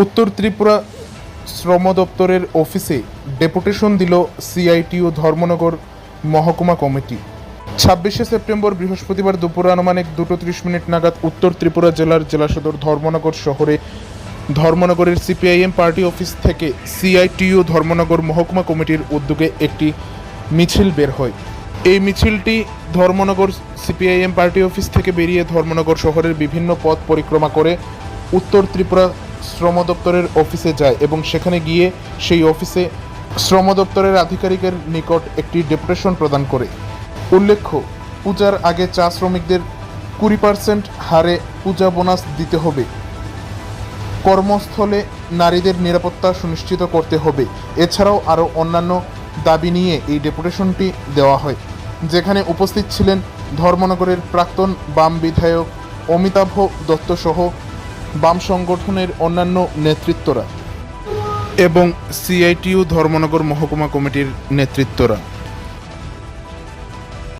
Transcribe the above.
উত্তর ত্রিপুরা শ্রম দপ্তরের অফিসে ডেপুটেশন দিল সিআইটিউ ধর্মনগর মহকুমা কমিটি। ছাব্বিশে সেপ্টেম্বর বৃহস্পতিবার দুপুর আনুমানিক দুটো ত্রিশ মিনিট নাগাদ উত্তর ত্রিপুরা জেলার জেলা সদর ধর্মনগর শহরে ধর্মনগরের সিপিআইএম পার্টি অফিস থেকে সিআইটিইউ ধর্মনগর মহকুমা কমিটির উদ্যোগে একটি মিছিল বের হয়। এই মিছিলটি ধর্মনগর সিপিআইএম পার্টি অফিস থেকে বেরিয়ে ধর্মনগর শহরের বিভিন্ন পথ পরিক্রমা করে উত্তর ত্রিপুরা শ্রম দপ্তরের অফিসে যায় এবং সেখানে গিয়ে সেই অফিসে শ্রম দপ্তরের আধিকারিকের নিকট একটি ডেপুটেশন প্রদান করে। উল্লেখ্য, পূজার আগে চা শ্রমিকদের কুড়ি পার্সেন্ট হারে পূজা বোনাস দিতে হবে। কর্মস্থলে নারীদের নিরাপত্তা সুনিশ্চিত করতে হবে। এছাড়াও আরও অন্যান্য দাবি নিয়ে এই ডেপুটেশনটি দেওয়া হয়। যেখানে উপস্থিত ছিলেন ধর্মনগরের প্রাক্তন বাম বিধায়ক অমিতাভ দত্ত সহ বাম সংগঠনের অন্যান্য নেতৃত্বরা এবং সিআইটিউ ধর্মনগর মহকুমা কমিটির নেতৃত্বরা।